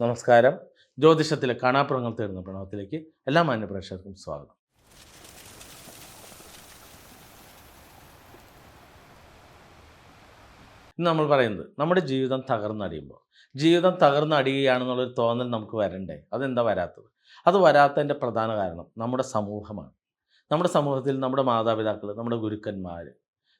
നമസ്കാരം. ജ്യോതിഷത്തിലെ കാണാപ്പുറങ്ങൾ തേടുന്ന പ്രണവത്തിലേക്ക് എല്ലാ മാന്യ പ്രേക്ഷകർക്കും സ്വാഗതം. ഇന്ന് നമ്മൾ പറയുന്നത് നമ്മുടെ ജീവിതം തകർന്നടിയുമ്പോൾ ജീവിതം തകർന്നടിയുകയാണെന്നുള്ളൊരു തോന്നൽ നമുക്ക് വരണ്ടേ? അതെന്താ വരാത്തത്? അത് വരാത്തതിന്റെ പ്രധാന കാരണം നമ്മുടെ സമൂഹമാണ്. നമ്മുടെ സമൂഹത്തിൽ നമ്മുടെ മാതാപിതാക്കൾ നമ്മുടെ ഗുരുക്കന്മാർ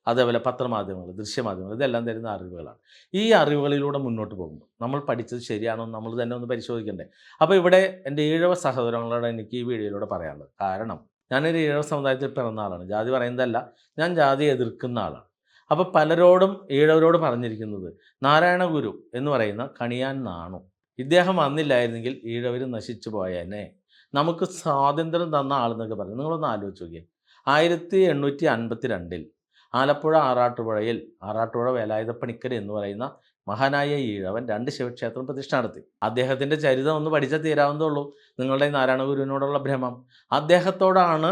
അതേപോലെ പത്രമാധ്യമങ്ങൾ ദൃശ്യമാധ്യമങ്ങൾ ഇതെല്ലാം തരുന്ന അറിവുകളാണ്. ഈ അറിവുകളിലൂടെ മുന്നോട്ട് പോകുമ്പോൾ നമ്മൾ പഠിച്ചത് ശരിയാണോ നമ്മൾ തന്നെ ഒന്ന് പരിശോധിക്കണ്ടേ? അപ്പോൾ ഇവിടെ എന്റെ ഈഴവ സഹോദരങ്ങളോട് എനിക്ക് ഈ വീഡിയോയിലൂടെ പറയാനുള്ളത്. കാരണം ഞാനൊരു ഈഴവ സമുദായത്തിൽ പിറന്ന ആളാണ്. ജാതി പറയുന്നതല്ല ഞാൻ ജാതി എതിർക്കുന്ന ആളാണ്. അപ്പോൾ പലരോടും ഈഴവരോട് പറഞ്ഞിരിക്കുന്നത് നാരായണ ഗുരു എന്ന് പറയുന്ന കണിയാൻ നാണു. ഇദ്ദേഹം വന്നില്ലായിരുന്നെങ്കിൽ ഈഴവർ നശിച്ചു പോയേനെ. നമുക്ക് സ്വാതന്ത്ര്യം തന്ന ആളെന്നൊക്കെ പറഞ്ഞു. നിങ്ങളൊന്ന് ആലോചിച്ച് നോക്കിയേ. ആയിരത്തി എണ്ണൂറ്റി അൻപത്തി രണ്ടിൽ ആലപ്പുഴ ആറാട്ടുപുഴയിൽ ആറാട്ടുപുഴ വേലായുധപ്പണിക്കർ എന്ന് പറയുന്ന മഹാനായ ഈഴവൻ രണ്ട് ശിവക്ഷേത്രം പ്രതിഷ്ഠ നടത്തി. അദ്ദേഹത്തിന്റെ ചരിതം ഒന്ന് പഠിച്ചാൽ തീരാവുന്നതുള്ളൂ നിങ്ങളുടെ നാരായണ ഗുരുവിനോടുള്ള ഭ്രമം. അദ്ദേഹത്തോടാണ്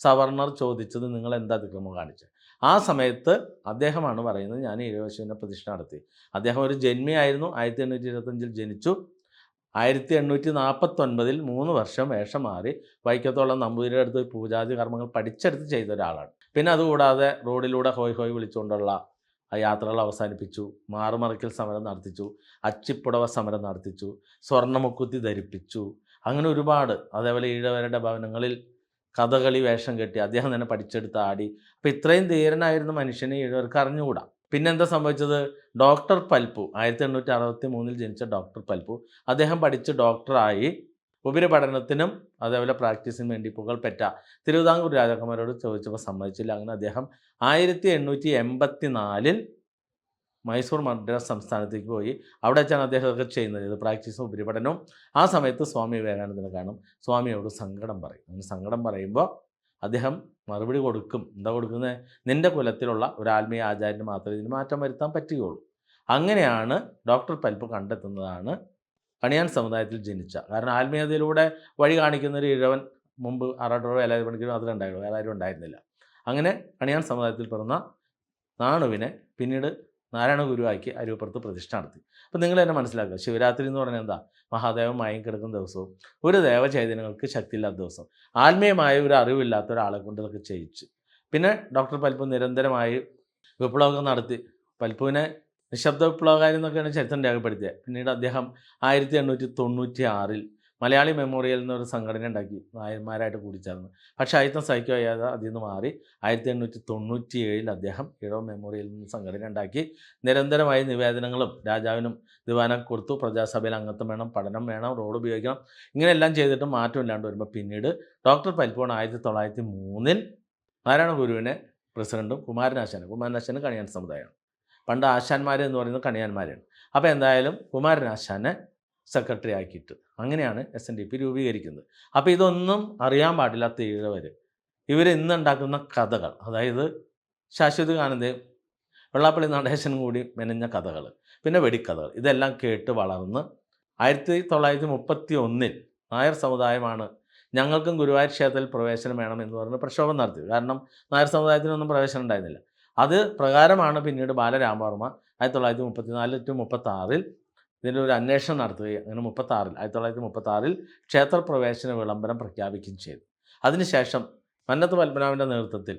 സവർണർ ചോദിച്ചത് നിങ്ങൾ എന്താ അതിക്രമം കാണിച്ചത് ആ സമയത്ത് അദ്ദേഹമാണ് പറയുന്നത് ഞാൻ ഈഴവശുവിനെ പ്രതിഷ്ഠ നടത്തി. അദ്ദേഹം ഒരു ജന്മിയായിരുന്നു ആയിരത്തി എണ്ണൂറ്റി ഇരുപത്തഞ്ചിൽ ജനിച്ചു. ആയിരത്തി എണ്ണൂറ്റി നാൽപ്പത്തൊൻപതിൽ മൂന്ന് വർഷം വേഷം മാറി വൈക്കത്തോളം നമ്പൂതിരിയുടെ അടുത്ത് പൂജാതി കർമ്മങ്ങൾ പഠിച്ചെടുത്ത് ചെയ്ത ഒരാളാണ്. പിന്നെ അതുകൂടാതെ റോഡിലൂടെ ഹോയ് ഹോയ് വിളിച്ചുകൊണ്ടുള്ള ആ യാത്രകൾ അവസാനിപ്പിച്ചു. മാറുമറയ്ക്കൽ സമരം നടത്തിച്ചു. അച്ചിപ്പുടവ സമരം നടത്തിച്ചു. സ്വർണമുക്കുത്തി ധരിപ്പിച്ചു. അങ്ങനെ ഒരുപാട് അതേപോലെ ഈഴവരുടെ ഭവനങ്ങളിൽ കഥകളി വേഷം കെട്ടി അദ്ദേഹം തന്നെ പഠിച്ചെടുത്ത് ആടി. അപ്പം ഇത്രയും ധീരനായിരുന്ന മനുഷ്യനെ ഈഴവർക്ക് അറിഞ്ഞുകൂടാ? പിന്നെന്താ സംഭവിച്ചത്? ഡോക്ടർ പൽപ്പു ആയിരത്തി എണ്ണൂറ്റി അറുപത്തി മൂന്നിൽ ജനിച്ച ഡോക്ടർ പൽപ്പു അദ്ദേഹം പഠിച്ച് ഡോക്ടറായി ഉപരിപഠനത്തിനും അതേപോലെ പ്രാക്ടീസിനും വേണ്ടി പുകൾപ്പെട്ട തിരുവിതാംകൂർ രാജാക്കന്മാരോട് ചോദിച്ചപ്പോൾ സമ്മതിച്ചില്ല. അങ്ങനെ അദ്ദേഹം ആയിരത്തി എണ്ണൂറ്റി എൺപത്തി നാലിൽ മൈസൂർ മദ്രാസ് സംസ്ഥാനത്തേക്ക് പോയി. അവിടെ വെച്ചാണ് അദ്ദേഹമൊക്കെ ചെയ്യുന്നത്. ഇത് പ്രാക്ടീസും ഉപരിപഠനവും. ആ സമയത്ത് സ്വാമി വിവേകാനന്ദനെ കാണും. സ്വാമിയോട് സങ്കടം പറയും. അങ്ങനെ സങ്കടം പറയുമ്പോൾ അദ്ദേഹം മറുപടി കൊടുക്കും. എന്താ കൊടുക്കുന്നത് നിന്റെ കുലത്തിലുള്ള ഒരു ആത്മീയ ആചാര്യന് മാത്രമേ ഇതിന് മാറ്റം വരുത്താൻ പറ്റുകയുള്ളൂ. അങ്ങനെയാണ് ഡോക്ടർ പൽപ്പ് കണ്ടെത്തുന്നതാണ് കണിയാൻ സമുദായത്തിൽ ജനിച്ച. കാരണം ആത്മീയതയിലൂടെ വഴി കാണിക്കുന്ന ഒരു ഇഴവൻ മുമ്പ് ആറാട്ടോഴോ എല്ലാവരും പണിക്കലും അതിലുണ്ടായിരുന്നു വേറെ ആരും ഉണ്ടായിരുന്നില്ല. അങ്ങനെ കണിയാൻ സമുദായത്തിൽ പിറന്ന നാണുവിനെ പിന്നീട് നാരായണ ഗുരുവാക്കി അരുവപ്പുറത്ത് പ്രതിഷ്ഠ നടത്തി. അപ്പം നിങ്ങൾ തന്നെ മനസ്സിലാക്കുക. ശിവരാത്രി എന്ന് പറഞ്ഞാൽ എന്താ? മഹാദേവൻ മയം കിടക്കുന്ന ദിവസവും ഒരു ദേവചൈതന്യങ്ങൾക്ക് ശക്തിയില്ലാത്ത ദിവസം ആത്മീയമായ ഒരു അറിവില്ലാത്ത ഒരാളെ കൊണ്ട് ഇതൊക്കെ ചെയ്യിച്ച്. പിന്നെ ഡോക്ടർ പൽപ്പു നിരന്തരമായി വിപ്ലവം നടത്തി. പൽപ്പുവിനെ നിശബ്ദ വിപ്ലവകാരി എന്നൊക്കെയാണ് ചരിത്രം രേഖപ്പെടുത്തിയത് പിന്നീട് അദ്ദേഹം ആയിരത്തി എണ്ണൂറ്റി തൊണ്ണൂറ്റി ആറിൽ മലയാളി മെമ്മോറിയൽ എന്നൊരു സംഘടന ഉണ്ടാക്കി. നായന്മാരായിട്ട് കൂടിച്ചേർന്ന്. പക്ഷേ അയിത്തം സഹിക്കുക ചെയ്യാതെ അതിൽ നിന്ന് മാറി ആയിരത്തി എണ്ണൂറ്റി തൊണ്ണൂറ്റി ഏഴിൽ അദ്ദേഹം ഇഴവ് മെമ്മോറിയൽ എന്ന സംഘടന ഉണ്ടാക്കി. നിരന്തരമായി നിവേദനങ്ങളും രാജാവിനും ദിവാനം കൊടുത്തു. പ്രജാസഭയിൽ അംഗത്വം വേണം പഠനം വേണം റോഡ് ഉപയോഗിക്കണം. ഇങ്ങനെയെല്ലാം ചെയ്തിട്ട് മാറ്റമില്ലാണ്ട് വരുമ്പോൾ പിന്നീട് ഡോക്ടർ പൽപ്പോൺ ആയിരത്തി തൊള്ളായിരത്തി മൂന്നിൽ നാരായണ ഗുരുവിനെ പ്രസിഡന്റും കുമാരനാശാനും. കുമാരനാശാനും കണിയാൻ സമുദായമാണ് പണ്ട് ആശാന്മാർ എന്ന് പറയുന്നത് കണിയാന്മാരാണ്. അപ്പോൾ എന്തായാലും കുമാരൻ ആശാനെ സെക്രട്ടറി ആക്കിയിട്ട്. അങ്ങനെയാണ് എസ് എൻ ഡി പി രൂപീകരിക്കുന്നത്. അപ്പോൾ ഇതൊന്നും അറിയാൻ പാടില്ലാത്ത ഈഴവർ ഇവർ ഇന്നുണ്ടാക്കുന്ന കഥകൾ. അതായത് ശാശ്വത കാനന്ദയും വെള്ളാപ്പള്ളി നടേശനും കൂടി മെനഞ്ഞ കഥകൾ പിന്നെ വെടിക്കഥകൾ. ഇതെല്ലാം കേട്ട് വളർന്ന് ആയിരത്തി തൊള്ളായിരത്തി മുപ്പത്തി ഒന്നിൽ നായർ സമുദായമാണ് ഞങ്ങൾക്കും ഗുരുവായൂർ ക്ഷേത്രത്തിൽ പ്രവേശനം വേണം എന്ന് പറഞ്ഞ് പ്രക്ഷോഭം നടത്തി. കാരണം നായർ സമുദായത്തിനൊന്നും പ്രവേശനം ഉണ്ടായിരുന്നില്ല. അത് പ്രകാരമാണ് പിന്നീട് ബാലരാമവർമ്മ ആയിരത്തി തൊള്ളായിരത്തി മുപ്പത്തിനാല് ടു മുപ്പത്താറിൽ ഇതിന്റെ ഒരു അന്വേഷണം നടത്തുകയും അങ്ങനെ മുപ്പത്താറിൽ ആയിരത്തി തൊള്ളായിരത്തി മുപ്പത്താറിൽ ക്ഷേത്രപ്രവേശന വിളംബരം പ്രഖ്യാപിക്കുകയും ചെയ്തു. അതിനുശേഷം മന്നത്ത് പത്മനാഭന്റെ നേതൃത്വത്തിൽ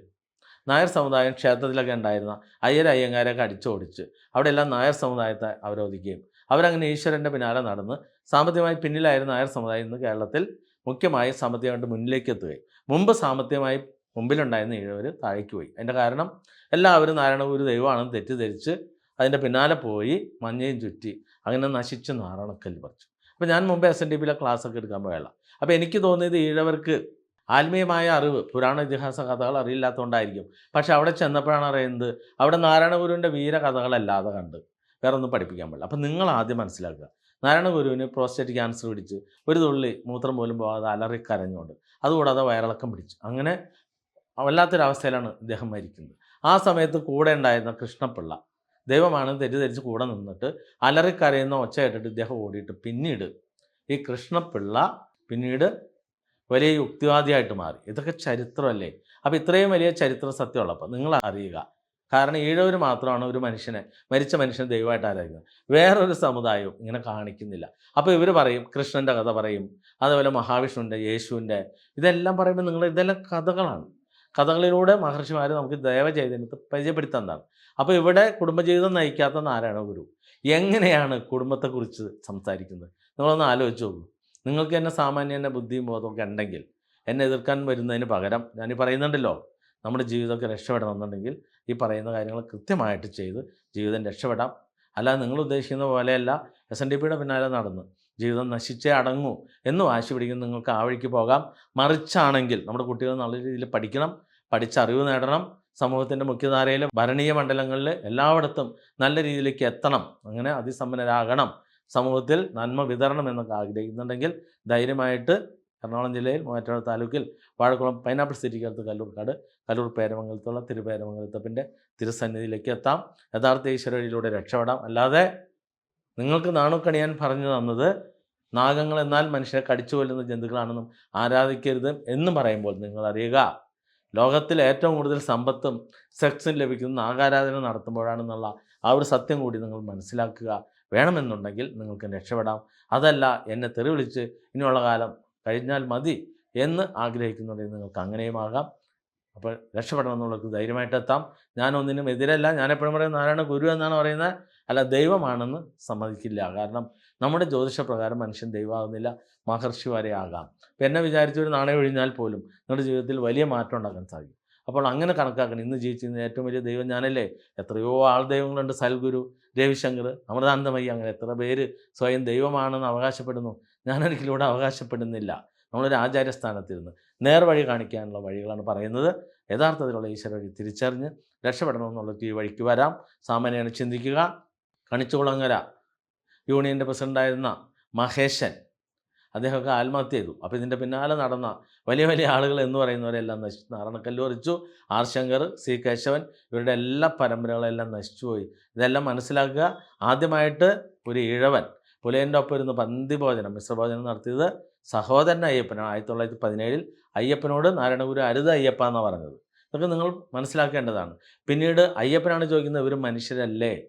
നായർ സമുദായം ക്ഷേത്രത്തിലൊക്കെ ഉണ്ടായിരുന്ന അയ്യർ അയ്യങ്കാരൊക്കെ അടിച്ചോടിച്ച് അവിടെയെല്ലാം നായർ സമുദായത്തെ അവരോധിക്കുകയും അവരങ്ങനെ ഈശ്വരന്റെ പിന്നാലെ നടന്ന് സാമ്പത്തികമായി പിന്നിലായിരുന്ന നായർ സമുദായം ഇന്ന് കേരളത്തിൽ മുഖ്യമായി സാമ്പത്തികമായിട്ട് മുന്നിലേക്ക് എത്തുകയും മുമ്പ് സാമ്പത്തികമായി മുമ്പിലുണ്ടായിരുന്ന ഏഴവർ താഴേക്ക് പോയി. അതിന്റെ കാരണം എല്ലാവരും നാരായണ ഗുരു ദൈവമാണെന്ന് തെറ്റിദ്ധരിച്ച് അതിന്റെ പിന്നാലെ പോയി മഞ്ഞയും ചുറ്റി. അങ്ങനെ നശിച്ച് നാരണക്കല്ല് പറിച്ചു. അപ്പോൾ ഞാൻ മുമ്പ് എസ് എൻ ഡി പിയിലെ ക്ലാസ്സൊക്കെ എടുക്കാൻ പോയല്ല അപ്പോൾ എനിക്ക് തോന്നിയത് ഈഴവർക്ക് ആത്മീയമായ അറിവ് പുരാണ ഇതിഹാസ കഥകൾ അറിയില്ലാത്തതുകൊണ്ടായിരിക്കും. പക്ഷെ അവിടെ ചെന്നപ്പോഴാണ് അറിയുന്നത് അവിടെ നാരായണഗുരുവിന്റെ വീര കഥകളല്ലാതെ കണ്ട് വേറെ ഒന്നും പഠിപ്പിക്കാൻ പാടില്ല. അപ്പം നിങ്ങൾ ആദ്യം മനസ്സിലാക്കുക. നാരായണഗുരുവിന് പ്രോസ്റ്റേറ്റ് ക്യാൻസർ പിടിച്ച് ഒരു തുള്ളി മൂത്രം പോലും പോകാതെ അലറി കരഞ്ഞുകൊണ്ട് അതുകൂടാതെ വയറിളക്കം പിടിച്ചു. അങ്ങനെ വല്ലാത്തൊരവസ്ഥയിലാണ് ഇദ്ദേഹം മരിക്കുന്നത്. ആ സമയത്ത് കൂടെ ഉണ്ടായിരുന്ന കൃഷ്ണപിള്ള ദൈവമാണ് തെറ്റിദ്ധരിച്ച് കൂടെ നിന്നിട്ട് അലറിക്കരയുന്ന ഒച്ച കേട്ടിട്ട് ഇദ്ദേഹം ഓടിയിട്ട് പിന്നീട് ഈ കൃഷ്ണപിള്ള പിന്നീട് വലിയ യുക്തിവാദിയായിട്ട് മാറി. ഇതൊക്കെ ചരിത്രമല്ലേ? അപ്പോൾ ഇത്രയും വലിയ ചരിത്ര സത്യമുള്ളപ്പോൾ നിങ്ങൾ അറിയുക. കാരണം ഈഴവർ മാത്രമാണ് ഒരു മനുഷ്യനെ മരിച്ച മനുഷ്യനെ ദൈവമായിട്ട് ആരാധിക്കുന്നത്. വേറൊരു സമുദായവും ഇങ്ങനെ കാണിക്കുന്നില്ല. അപ്പോൾ ഇവർ പറയും കൃഷ്ണന്റെ കഥ പറയും അതുപോലെ മഹാവിഷ്ണുവിന്റെ യേശുവിന്റെ ഇതെല്ലാം പറയുമ്പോൾ നിങ്ങൾ ഇതെല്ലാം കഥകളാണ്. കഥകളിലൂടെ മഹർഷിമാർ നമുക്ക് ദയവ ദേവചൈതന്യത്തെ പരിചയപ്പെടുത്തുന്നതാണ്. അപ്പോൾ ഇവിടെ കുടുംബജീവിതം നയിക്കാത്ത നാരായണ ഗുരു? എങ്ങനെയാണ് കുടുംബത്തെക്കുറിച്ച് സംസാരിക്കുന്നത്? നിങ്ങളൊന്ന് ആലോചിച്ച് നോക്കൂ. നിങ്ങൾക്ക് എന്നെ സാമാന്യ എന്നെ ബുദ്ധിയും ബോധമൊക്കെ ഉണ്ടെങ്കിൽ എന്നെ എതിർക്കാൻ വരുന്നതിന് പകരം ഞാൻ ഈ പറയുന്നുണ്ടല്ലോ നമ്മുടെ ജീവിതമൊക്കെ രക്ഷപ്പെടണമെന്നുണ്ടെങ്കിൽ ഈ പറയുന്ന കാര്യങ്ങൾ കൃത്യമായിട്ട് ചെയ്ത് ജീവിതം രക്ഷപ്പെടാം. അല്ലാതെ നിങ്ങൾ ഉദ്ദേശിക്കുന്ന പോലെയല്ല എസ് എൻ ഡി പിയുടെ പിന്നാലെ നടന്ന്. ജീവിതം നശിച്ചേ അടങ്ങൂ എന്ന് വാശി പിടിക്കുന്ന നിങ്ങൾക്ക് ആ വഴിക്ക് പോകാം. മറിച്ചാണെങ്കിൽ നമ്മുടെ കുട്ടികൾ നല്ല രീതിയിൽ പഠിക്കണം പഠിച്ചറിവ് നേടണം സമൂഹത്തിന്റെ മുഖ്യധാരയിൽ ഭരണീയ മണ്ഡലങ്ങളിൽ എല്ലായിടത്തും നല്ല രീതിയിലേക്ക് എത്തണം അങ്ങനെ അതിസമ്പന്നരാകണം. സമൂഹത്തിൽ നന്മ വിതരണം എന്നൊക്കെ ആഗ്രഹിക്കുന്നുണ്ടെങ്കിൽ ധൈര്യമായിട്ട് എറണാകുളം ജില്ലയിൽ മൂവാറ്റുപുഴ താലൂക്കിൽ വാഴക്കുളം പൈനാപ്പിൾ സിറ്റിക്കടുത്ത് കല്ലൂർക്കാട് കല്ലൂർ പേരമംഗലത്തുള്ള തിരുപേരമംഗലത്തപ്പിന്റെ തിരുസന്നിധിയിലേക്ക് എത്താം. യഥാർത്ഥ ഈശ്വര വഴിയിലൂടെ രക്ഷപ്പെടാം. അല്ലാതെ നിങ്ങൾക്ക് നാണുക്കണിയാൻ പറഞ്ഞു തന്നത് നാഗങ്ങൾ എന്നാൽ മനുഷ്യരെ കടിച്ചു കൊല്ലുന്ന ജന്തുക്കളാണെന്നും ആരാധിക്കരുത് എന്നും പറയുമ്പോൾ നിങ്ങൾ അറിയുക. ലോകത്തിൽ ഏറ്റവും കൂടുതൽ സമ്പത്തും സെക്സും ലഭിക്കുന്ന നാഗാരാധന നടത്തുമ്പോഴാണെന്നുള്ള ആ ഒരു സത്യം കൂടി നിങ്ങൾ മനസ്സിലാക്കുക. വേണമെന്നുണ്ടെങ്കിൽ നിങ്ങൾക്ക് രക്ഷപ്പെടാം. അതല്ല എന്നെ തെറി വിളിച്ച് ഇനിയുള്ള കാലം കഴിഞ്ഞാൽ മതി എന്ന് ആഗ്രഹിക്കുന്നുണ്ടെങ്കിൽ നിങ്ങൾക്ക് അങ്ങനെയുമാകാം അപ്പോൾ രക്ഷപ്പെടണം എന്നുള്ളത് ധൈര്യമായിട്ട് എത്താം ഞാനൊന്നിനും എതിരല്ല ഞാനെപ്പോഴും പറയുന്നത് നാരായണ ഗുരു എന്നാണ് പറയുന്നത്. അല്ല ദൈവമാണെന്ന് സമ്മതിക്കില്ല. കാരണം നമ്മുടെ ജ്യോതിഷപ്രകാരം മനുഷ്യൻ ദൈവമാകുന്നില്ല മഹർഷി വരെ ആകാം. ഇപ്പം എന്നെ വിചാരിച്ച ഒരു നാണയം ഒഴിഞ്ഞാൽ പോലും നിങ്ങളുടെ ജീവിതത്തിൽ വലിയ മാറ്റം ഉണ്ടാക്കാൻ സാധിക്കും. അപ്പോൾ അങ്ങനെ കണക്കാക്കണം. ഇന്ന് ജീവിച്ചിരുന്ന ഏറ്റവും വലിയ ദൈവം ഞാനല്ലേ? എത്രയോ ആൾ ദൈവങ്ങളുണ്ട്. സൽഗുരു രവിശങ്കർ അമൃതാനന്ദമയ്യ അങ്ങനെ എത്ര പേര് സ്വയം ദൈവമാണെന്ന് അവകാശപ്പെടുന്നു. ഞാനൊരിക്കലൂടെ അവകാശപ്പെടുന്നില്ല. നമ്മളൊരു ആചാര്യസ്ഥാനത്തിരുന്ന് നേർവഴി കാണിക്കാനുള്ള വഴികളാണ് പറയുന്നത്. യഥാർത്ഥത്തിലുള്ള ഈശ്വര വഴി തിരിച്ചറിഞ്ഞ് രക്ഷപ്പെടണമെന്നുള്ള ഈ വഴിക്ക് വരാം. സാമാന്യമാണ് ചിന്തിക്കുക. കണിച്ചുകുളങ്ങര യൂണിയന്റെ പ്രസിഡന്റായിരുന്ന മഹേശൻ. അദ്ദേഹമൊക്കെ ആത്മഹത്യ ചെയ്തു. അപ്പോൾ ഇതിന്റെ പിന്നാലെ നടന്ന വലിയ വലിയ ആളുകൾ എന്ന് പറയുന്നവരെല്ലാം നശിച്ചു. നാരണക്കല്ല് പറിച്ചു. ആർ ശങ്കർ സി കേശവൻ ഇവരുടെ എല്ലാ പരമ്പരകളെല്ലാം നശിച്ചുപോയി ഇതെല്ലാം മനസ്സിലാക്കുക. ആദ്യമായിട്ട് ഒരു ഇഴവൻ. പുലയന്റെ ഒപ്പം ഇരുന്ന് പന്തിഭോജനം മിശ്രഭോജനം നടത്തിയത് സഹോദരൻ അയ്യപ്പനാണ് ആയിരത്തി തൊള്ളായിരത്തി പതിനേഴിൽ അയ്യപ്പനോട് നാരായണഗുരു അരുത് അയ്യപ്പ എന്നാണ് പറഞ്ഞത്. ഇതൊക്കെ നിങ്ങൾ മനസ്സിലാക്കേണ്ടതാണ്. പിന്നീട് അയ്യപ്പനാണ് ചോദിക്കുന്നത് ഇവർ മനുഷ്യരല്ലേ?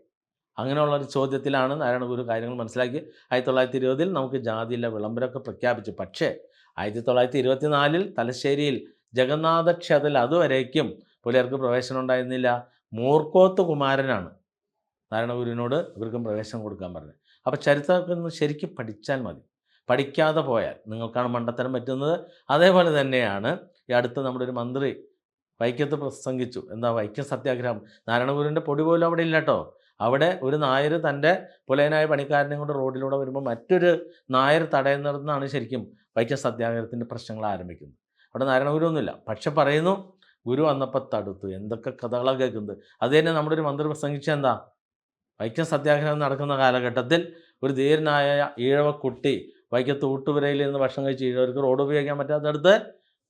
അങ്ങനെയുള്ള ഒരു ചോദ്യത്തിലാണ് നാരായണ ഗുരു കാര്യങ്ങൾ മനസ്സിലാക്കി. ആയിരത്തി തൊള്ളായിരത്തി ഇരുപതിൽ നമുക്ക് ജാതിയിലെ വിളംബരമൊക്കെ പ്രഖ്യാപിച്ചു. പക്ഷേ ആയിരത്തി തൊള്ളായിരത്തി ഇരുപത്തിനാലിൽ തലശ്ശേരിയിൽ ജഗന്നാഥ ക്ഷേത്രത്തിൽ അതുവരേക്കും പുലർക്ക് പ്രവേശനം ഉണ്ടായിരുന്നില്ല. മൂർക്കോത്ത് കുമാരനാണ് നാരായണ ഗുരുവിനോട് ഇവർക്കും പ്രവേശനം കൊടുക്കാൻ പറഞ്ഞത്. അപ്പോൾ ചരിത്രമൊക്കെ ഒന്ന് ശരിക്കും പഠിച്ചാൽ മതി. പഠിക്കാതെ പോയാൽ നിങ്ങൾക്കാണ് മണ്ടത്തരം പറ്റുന്നത്. അതേപോലെ തന്നെയാണ് ഈ അടുത്ത് നമ്മുടെ ഒരു മന്ത്രി വൈക്കത്ത് പ്രസംഗിച്ചു. എന്താ വൈക്കം സത്യാഗ്രഹം? നാരായണഗുരുവിന്റെ പൊടി പോലും അവിടെ ഇല്ല കേട്ടോ അവിടെ ഒരു നായർ തന്റെ പുലയനായ പണിക്കാരനെ കൊണ്ട് റോഡിലൂടെ വരുമ്പോൾ മറ്റൊരു നായർ തടയുന്നിടത്തുനിന്നാണ് ശരിക്കും വൈക്കം സത്യാഗ്രഹത്തിന്റെ പ്രശ്നങ്ങൾ ആരംഭിക്കുന്നത്. അവിടെ നാരായണ ഗുരുവൊന്നുമില്ല. പക്ഷെ പറയുന്നു ഗുരു വന്നപ്പോൾ തടുത്തു. എന്തൊക്കെ കഥകളൊക്കെ കേൾക്കുന്നത്? അത് തന്നെ നമ്മുടെ ഒരു മന്ത്രി പ്രസംഗിച്ച എന്താ? വൈക്കം സത്യാഗ്രഹം നടക്കുന്ന കാലഘട്ടത്തിൽ ഒരു ധീരനായ ഈഴവ കുട്ടി വൈക്കത്ത് ഊട്ടുപുരയിൽ ഇരുന്ന് ഭക്ഷണം കഴിച്ച് ഈഴവർക്ക് റോഡ് ഉപയോഗിക്കാൻ പറ്റാത്തടത്ത്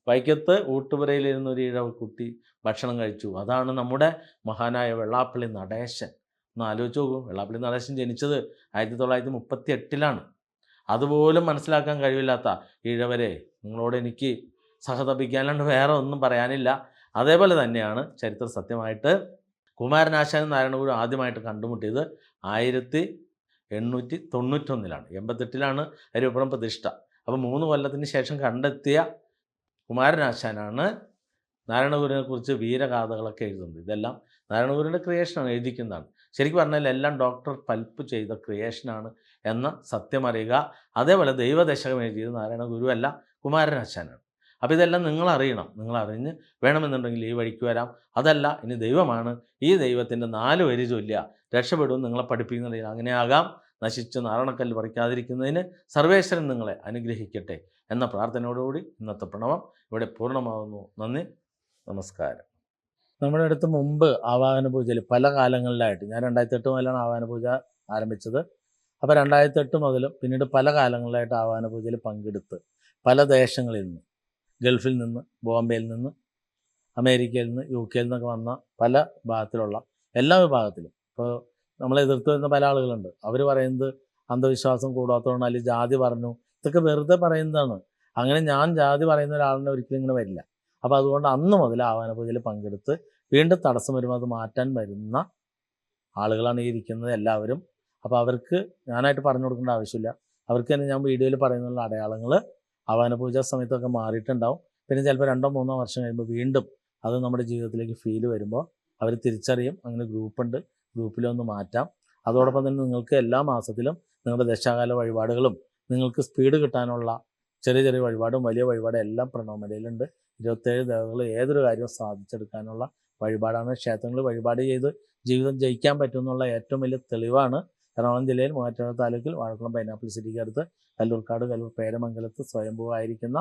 വൈക്കത്ത് ഊട്ടുപുരയിൽ ഇരുന്ന് ഒരു ഈഴവ കുട്ടി ഭക്ഷണം കഴിച്ചു. അതാണ് നമ്മുടെ മഹാനായ വെള്ളാപ്പള്ളി നടേശൻ. ഒന്ന് ആലോചിച്ച് നോക്കൂ. വെള്ളാപ്പള്ളി നടേശൻ ജനിച്ചത് ആയിരത്തി തൊള്ളായിരത്തി മുപ്പത്തി എട്ടിലാണ് അതുപോലും മനസ്സിലാക്കാൻ കഴിവില്ലാത്ത ഈഴവരെ നിങ്ങളോട് എനിക്ക് സഹതപിക്കാനുണ്ട്. വേറെ ഒന്നും പറയാനില്ല. അതേപോലെ തന്നെയാണ് ചരിത്ര സത്യമായിട്ട് കുമാരനാശാനും നാരായണഗുരു ആദ്യമായിട്ട് കണ്ടുമുട്ടിയത് ആയിരത്തി എണ്ണൂറ്റി തൊണ്ണൂറ്റൊന്നിലാണ് എൺപത്തെട്ടിലാണ് അരിപ്പുറം പ്രതിഷ്ഠ. അപ്പോൾ മൂന്ന് കൊല്ലത്തിന് ശേഷം കണ്ടെത്തിയ കുമാരനാശാനാണ് നാരായണഗുരുവിനെ കുറിച്ച് വീരഗാഥകളൊക്കെ എഴുതുന്നത്. ഇതെല്ലാം നാരായണഗുരുവിന്റെ ക്രിയേഷനാണ് എഴുതിക്കുന്നതാണ്. ശരിക്കും പറഞ്ഞാൽ എല്ലാം ഡോക്ടർ പൽപ്പ് ചെയ്ത ക്രിയേഷനാണ് എന്ന സത്യമറിയുക അതേപോലെ ദൈവദശകം എഴുതിയത് നാരായണ ഗുരുവല്ല അച്ഛനാണ്. അപ്പോൾ ഇതെല്ലാം നിങ്ങൾ അറിയണം. നിങ്ങൾ വേണമെന്നുണ്ടെങ്കിൽ ഈ വഴിക്ക് വരാം. അതല്ല ഇനി ദൈവമാണ് ഈ ദൈവത്തിന്റെ നാല് വരി ചൊല്ലുക. രക്ഷപ്പെടും നിങ്ങളെ പഠിപ്പിക്കുന്നുണ്ടെങ്കിൽ അങ്ങനെയാകാം നശിച്ച് നാരണക്കല്ല് പറിക്കാതിരിക്കുന്നതിന് സർവേശ്വരൻ നിങ്ങളെ അനുഗ്രഹിക്കട്ടെ എന്ന പ്രാർത്ഥനയോടുകൂടി ഇന്നത്തെ പ്രണവം ഇവിടെ പൂർണമാകുന്നു നന്ദി നമസ്കാരം. നമ്മുടെ അടുത്ത് മുമ്പ് ആവാഹന പൂജയിൽ പല കാലങ്ങളിലായിട്ട് ഞാൻ രണ്ടായിരത്തി എട്ട് മുതലാണ് ആവാഹന പൂജ ആരംഭിച്ചത്. അപ്പോൾ രണ്ടായിരത്തി എട്ട് മുതലും പിന്നീട് പല കാലങ്ങളിലായിട്ട് ആവാഹന പൂജയിൽ പങ്കെടുത്ത് പല ദേശങ്ങളിൽ നിന്ന് ഗൾഫിൽ നിന്ന് ബോംബെയിൽ നിന്ന് അമേരിക്കയിൽ നിന്ന് യു കെയിൽ നിന്നൊക്കെ വന്ന പല ഭാഗത്തിലുള്ള എല്ലാ വിഭാഗത്തിലും. ഇപ്പോൾ നമ്മളെ എതിർത്ത് വരുന്ന പല ആളുകളുണ്ട്. അവർ പറയുന്നത് അന്ധവിശ്വാസം കൂടാത്തതുകൊണ്ട് അല്ലെങ്കിൽ ജാതി പറഞ്ഞു. ഇതൊക്കെ വെറുതെ പറയുന്നതാണ്. അങ്ങനെ ഞാൻ ജാതി പറയുന്ന ഒരാളിനെ ഒരിക്കലും ഇങ്ങനെ വരില്ല. അപ്പോൾ അതുകൊണ്ട് അന്ന് മുതൽ ആവാന പൂജയിൽ പങ്കെടുത്ത് വീണ്ടും തടസ്സം വരുമ്പോൾ അത് മാറ്റാൻ വരുന്ന ആളുകളാണ് ഈ ഇരിക്കുന്നത് എല്ലാവരും. അപ്പോൾ അവർക്ക് ഞാനായിട്ട് പറഞ്ഞു കൊടുക്കേണ്ട ആവശ്യമില്ല. അവർക്ക് തന്നെ ഞാൻ വീഡിയോയിൽ പറയുന്നുള്ള അടയാളങ്ങൾ ആവാന പൂജ സമയത്തൊക്കെ മാറിയിട്ടുണ്ടാവും. പിന്നെ ചിലപ്പോൾ രണ്ടോ മൂന്നോ വർഷം കഴിയുമ്പോൾ വീണ്ടും അത് നമ്മുടെ ജീവിതത്തിലേക്ക് ഫീൽ വരുമ്പോൾ അവർ തിരിച്ചറിയും. അങ്ങനെ ഗ്രൂപ്പുണ്ട് ഗ്രൂപ്പിലൊന്ന് മാറ്റാം. അതോടൊപ്പം തന്നെ നിങ്ങൾക്ക് എല്ലാ മാസത്തിലും നിങ്ങളുടെ ദശാകാല വഴിപാടുകളും നിങ്ങൾക്ക് സ്പീഡ് കിട്ടാനുള്ള ചെറിയ ചെറിയ വഴിപാടും വലിയ വഴിപാടും എല്ലാം പ്രണവമലയിലുണ്ട് ഇരുപത്തേഴ് ദേവതകൾ ഏതൊരു കാര്യവും സാധിച്ചെടുക്കാനുള്ള വഴിപാടാണ്. ക്ഷേത്രങ്ങളിൽ വഴിപാട് ചെയ്ത് ജീവിതം ജയിക്കാൻ പറ്റുമെന്നുള്ള ഏറ്റവും വലിയ തെളിവാണ് എറണാകുളം ജില്ലയിൽ മൂവാറ്റുപുഴ താലൂക്കിൽ വാഴക്കുളം പൈനാപ്പിൾ സിറ്റിക്ക് അടുത്ത് കല്ലൂർക്കാട് കല്ലൂർ പേരമംഗലത്ത് സ്വയംഭൂവായിരിക്കുന്ന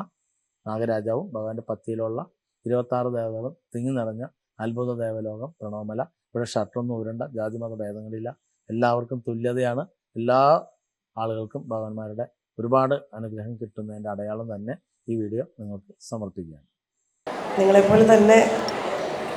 നാഗരാജാവും ഭഗവാന്റെ പത്തിയിലുള്ള ഇരുപത്താറ് ദേവതകളും തിങ്ങി നിറഞ്ഞ അത്ഭുത ദേവലോകം പ്രണവമല. ഇവിടെ ഷർട്ടൊന്നും ഊരണ്ട ജാതിമത ഭേദങ്ങളില്ല. എല്ലാവർക്കും തുല്യതയാണ്. എല്ലാ ആളുകൾക്കും ഭഗവാന്മാരുടെ ഒരുപാട് അനുഗ്രഹം കിട്ടുന്നതിന്റെ അടയാളം തന്നെ ഈ വീഡിയോ നിങ്ങൾക്ക് സമർപ്പിക്കുകയാണ്. നിങ്ങളെപ്പോലെ തന്നെ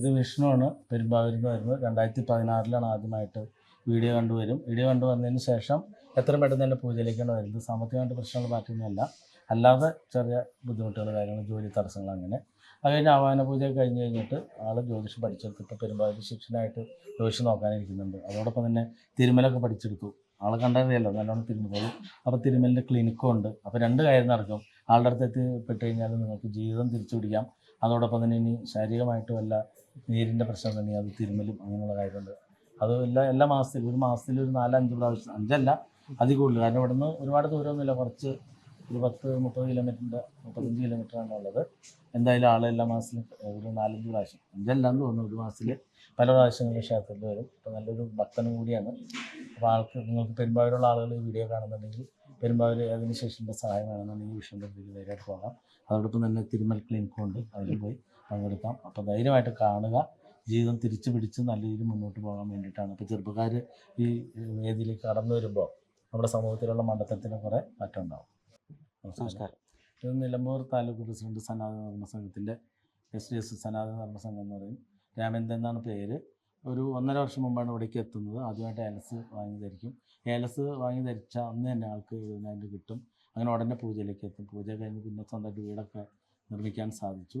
ഇത് വിഷ്ണുവാണ് പെരുമ്പാവൂരിൽ നിന്ന് വരുന്നത്. രണ്ടായിരത്തി പതിനാറിലാണ് ആദ്യമായിട്ട് വീഡിയോ കണ്ടുവരും വീഡിയോ കണ്ടു വന്നതിന് ശേഷം എത്രയും പെട്ടെന്ന് തന്നെ പൂജയിലേക്കാണ് വരുന്നത്? സാമ്പത്തികമായിട്ട് പ്രശ്നങ്ങൾ മാറ്റുന്നതല്ല അല്ലാതെ ചെറിയ ബുദ്ധിമുട്ടുകൾ കാര്യങ്ങൾ ജോലി തടസ്സങ്ങൾ അങ്ങനെ. അത് കഴിഞ്ഞ് ആവാന പൂജ കഴിഞ്ഞ് കഴിഞ്ഞിട്ട് ആൾ ജ്യോതിഷം പഠിച്ചെടുത്ത് ഇപ്പോൾ പെരുമ്പാവൂർ ശിക്ഷനായിട്ട് ജ്യോതിഷം നോക്കാനിരിക്കുന്നുണ്ട്. അതോടൊപ്പം തന്നെ തിരുമലൊക്കെ പഠിച്ചെടുത്തു. ആളെ കണ്ടറിയാലോ? നല്ലോണം തിരുമലും അപ്പോൾ തിരുമലിന്റെ ക്ലിനിക്കും ഉണ്ട്. അപ്പോൾ രണ്ട് കാര്യം നടക്കും. ആളുടെ അടുത്ത് എത്തിപ്പെട്ട് കഴിഞ്ഞാൽ നിങ്ങൾക്ക് ജീവിതം തിരിച്ചു പിടിക്കാം അതോടൊപ്പം തന്നെ ഇനി ശാരീരികമായിട്ട് വല്ല നീരിന്റെ പ്രശ്നം തന്നെ അത് തിരുമലും അങ്ങനെയുള്ള കാര്യമുണ്ട് അത് എല്ലാ എല്ലാ മാസത്തിലും ഒരു മാസത്തിൽ ഒരു നാലഞ്ച് പ്രാവശ്യം അഞ്ചല്ല അതിൽ കൂടുതൽ. കാരണം ഇവിടുന്ന് ഒരുപാട് ദൂരമൊന്നുമില്ല. കുറച്ച് ഒരു പത്ത് മുപ്പത് കിലോമീറ്ററിന്റെ മുപ്പത്തഞ്ച് കിലോമീറ്ററാണ് ഉള്ളത്. എന്തായാലും ആൾ എല്ലാ മാസത്തിലും ഒരു നാലഞ്ച് പ്രാവശ്യം. അഞ്ചല്ലാന്ന് തോന്നുന്നു ഒരു മാസത്തിൽ പല പ്രാവശ്യങ്ങളിൽ ക്ഷേത്രത്തിൽ വരും. അപ്പോൾ നല്ലൊരു ഭക്തനും കൂടിയാണ്. അപ്പോൾ ആൾക്ക് നിങ്ങൾക്ക് പെരുമ്പാവൂരുള്ള ആളുകൾ ഈ വീഡിയോ കാണുന്നുണ്ടെങ്കിൽ പെരുമ്പാവൂർ അതിന് ശേഷത്തിന്റെ സഹായം വേണമെന്നുണ്ടെങ്കിൽ ഇതിലേക്ക് നേരിട്ട് പോകാം. അതോടൊപ്പം തന്നെ തിരുമൽ ക്ലിനിക്കും ഉണ്ട് അതിൽ പോയി പങ്കെടുക്കാം. അപ്പോൾ ധൈര്യമായിട്ട് കാണുക. ജീവിതം തിരിച്ചു പിടിച്ച് നല്ല രീതിയിൽ മുന്നോട്ട് പോകാൻ വേണ്ടിയിട്ടാണ്. ഇപ്പോൾ ചെറുപ്പക്കാർ ഈ വേദിയിലേക്ക് കടന്നു വരുമ്പോൾ നമ്മുടെ സമൂഹത്തിലുള്ള മണ്ഡലത്തിന് കുറേ മാറ്റം ഉണ്ടാവും. നമസ്കാരം. ഇത് നിലമ്പൂർ താലൂക്ക് പ്രസിഡന്റ് സനാതന ധർമ്മ സംഘത്തിന്റെ എസ് ഡി എസ് സനാതന ധർമ്മ സംഘം എന്ന് പറയും. രാമേന്ദ്രൻ എന്നാണ് പേര്. ഒരു ഒന്നര വർഷം മുമ്പാണ് ഇവിടേക്ക് എത്തുന്നത്. ആദ്യമായിട്ട് ഏലസ് വാങ്ങി ധരിക്കും. ഏലസ് വാങ്ങി ധരിച്ച അന്ന് തന്നെ ആൾക്ക് എഴുപതിനായിരം കിട്ടും. അങ്ങനെ ഉടനെ പൂജയിലേക്ക് എത്തും. പൂജ കഴിഞ്ഞ് പിന്നെ സ്വന്തമായിട്ട് വീടൊക്കെ നിർമ്മിക്കാൻ സാധിച്ചു.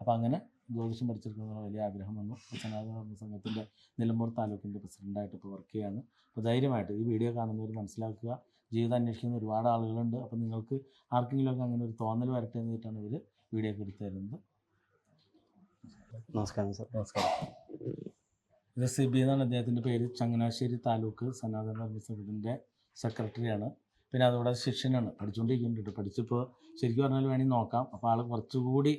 അപ്പോൾ അങ്ങനെ ജ്യോതിഷം പഠിച്ചെടുക്കുന്ന വലിയ ആഗ്രഹം വന്നു. ഇപ്പോൾ സനാതന സംഘത്തിന്റെ നിലമ്പൂർ താലൂക്കിന്റെ പ്രസിഡന്റായിട്ട് ഇപ്പോൾ വർക്ക് ചെയ്യാണ്. അപ്പോൾ ധൈര്യമായിട്ട് ഈ വീഡിയോ കാണുന്നവർ മനസ്സിലാക്കുക. ജീവിതം അന്വേഷിക്കുന്ന ഒരുപാട് ആളുകളുണ്ട്. അപ്പോൾ നിങ്ങൾക്ക് ആർക്കെങ്കിലുമൊക്കെ അങ്ങനെ ഒരു തോന്നൽ വരട്ടെ എന്നിട്ടാണ് ഇവർ വീഡിയോ ഒക്കെ എടുത്തു തരുന്നത്. നമസ്കാരം സാർ നമസ്കാരം. ഇത് സിബി എന്നാണ് അദ്ദേഹത്തിന്റെ പേര്. ചങ്ങനാശ്ശേരി താലൂക്ക് സനാതന ധർമ്മ സംഘത്തിന്റെ സെക്രട്ടറിയാണ് പിന്നെ അതുകൂടാതെ ശിഷ്യനാണ്. പഠിച്ചുകൊണ്ടിരിക്കുന്നുണ്ട്. പഠിച്ചിപ്പോൾ ശരിക്കും പറഞ്ഞാൽ വേണമെങ്കിൽ നോക്കാം. അപ്പോൾ ആൾ കുറച്ചുകൂടി